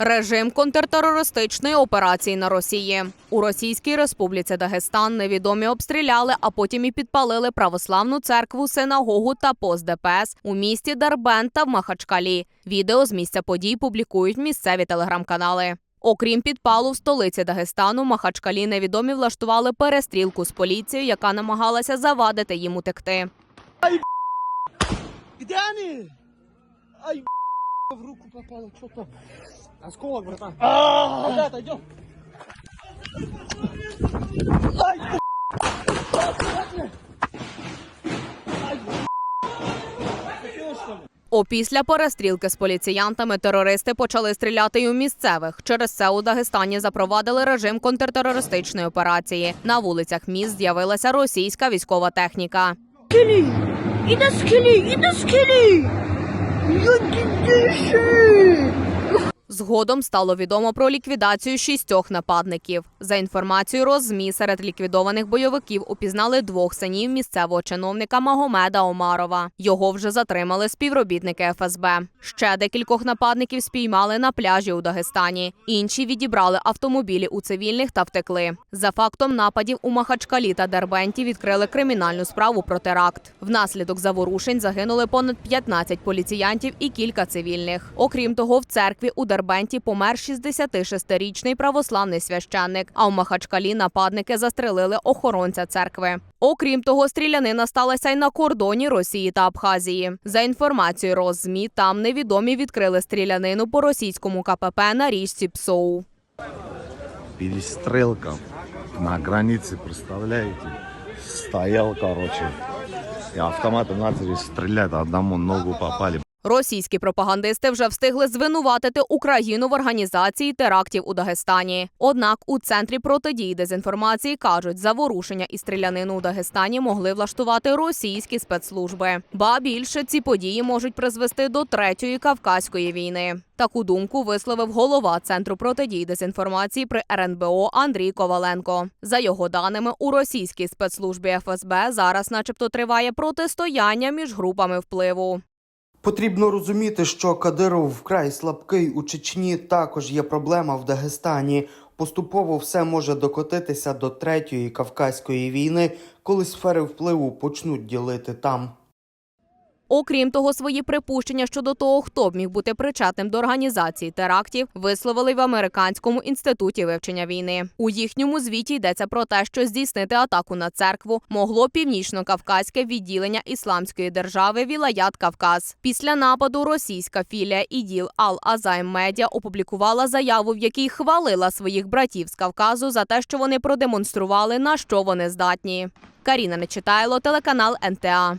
Режим контртерористичної операції на Росії у Російській Республіці Дагестан невідомі обстріляли, а потім і підпалили православну церкву, синагогу та пост ДПС у місті Дербент та в Махачкалі. Відео з місця подій публікують місцеві телеграм-канали. Окрім підпалу в столиці Дагестану, Махачкалі невідомі влаштували перестрілку з поліцією, яка намагалася завадити їм утекти. Где они? Ай, в руку попало, что то. Осколок, братан. Ребята. Ай, ли? Опісля перестрілки з поліціянтами терористи почали стріляти й у місцевих. Через це у Дагестані запровадили режим контртерористичної операції. На вулицях міст з'явилася російська військова техніка. скелі! І на скелі! І на скелі! Які диші! Згодом стало відомо про ліквідацію шістьох нападників. За інформацією Роззмі, серед ліквідованих бойовиків упізнали двох синів місцевого чиновника Магомеда Омарова. Його вже затримали співробітники ФСБ. Ще декількох нападників спіймали на пляжі у Дагестані. Інші відібрали автомобілі у цивільних та втекли. За фактом нападів у Махачкалі та Дербенті відкрили кримінальну справу про теракт. Внаслідок заворушень загинули понад 15 поліціянтів і кілька цивільних. Окрім того, в церкві у Дербенті помер 66-річний православний священник. А в Махачкалі нападники застрелили охоронця церкви. Окрім того, стрілянина сталася й на кордоні Росії та Абхазії. За інформацією Роззмі, там невідомі відкрили стрілянину по російському КПП на річці Псоу. перестрелка на границе, представляете? Стоял, короче, и автоматы начали стрелять, одному ногу попали. Російські пропагандисти вже встигли звинуватити Україну в організації терактів у Дагестані. Однак у центрі протидії дезінформації кажуть, заворушення і стрілянину у Дагестані могли влаштувати російські спецслужби. Ба більше ці події можуть призвести до третьої кавказької війни. Таку думку висловив голова центру протидії дезінформації при РНБО Андрій Коваленко. За його даними, у російській спецслужбі ФСБ зараз, начебто, триває протистояння між групами впливу. Потрібно розуміти, що Кадиров вкрай слабкий у Чечні також є проблема в Дагестані. Поступово все може докотитися до третьої кавказької війни, коли сфери впливу почнуть ділити там. Окрім того, свої припущення щодо того, хто б міг бути причетним до організації терактів, висловили в американському інституті вивчення війни. У їхньому звіті йдеться про те, що здійснити атаку на церкву могло північно-кавказьке відділення ісламської держави Вілаят Кавказ. Після нападу російська філія іділ Ал Азайм Медіа опублікувала заяву, в якій хвалила своїх братів з Кавказу за те, що вони продемонстрували на що вони здатні. Каріна Нечитайло, телеканал НТА.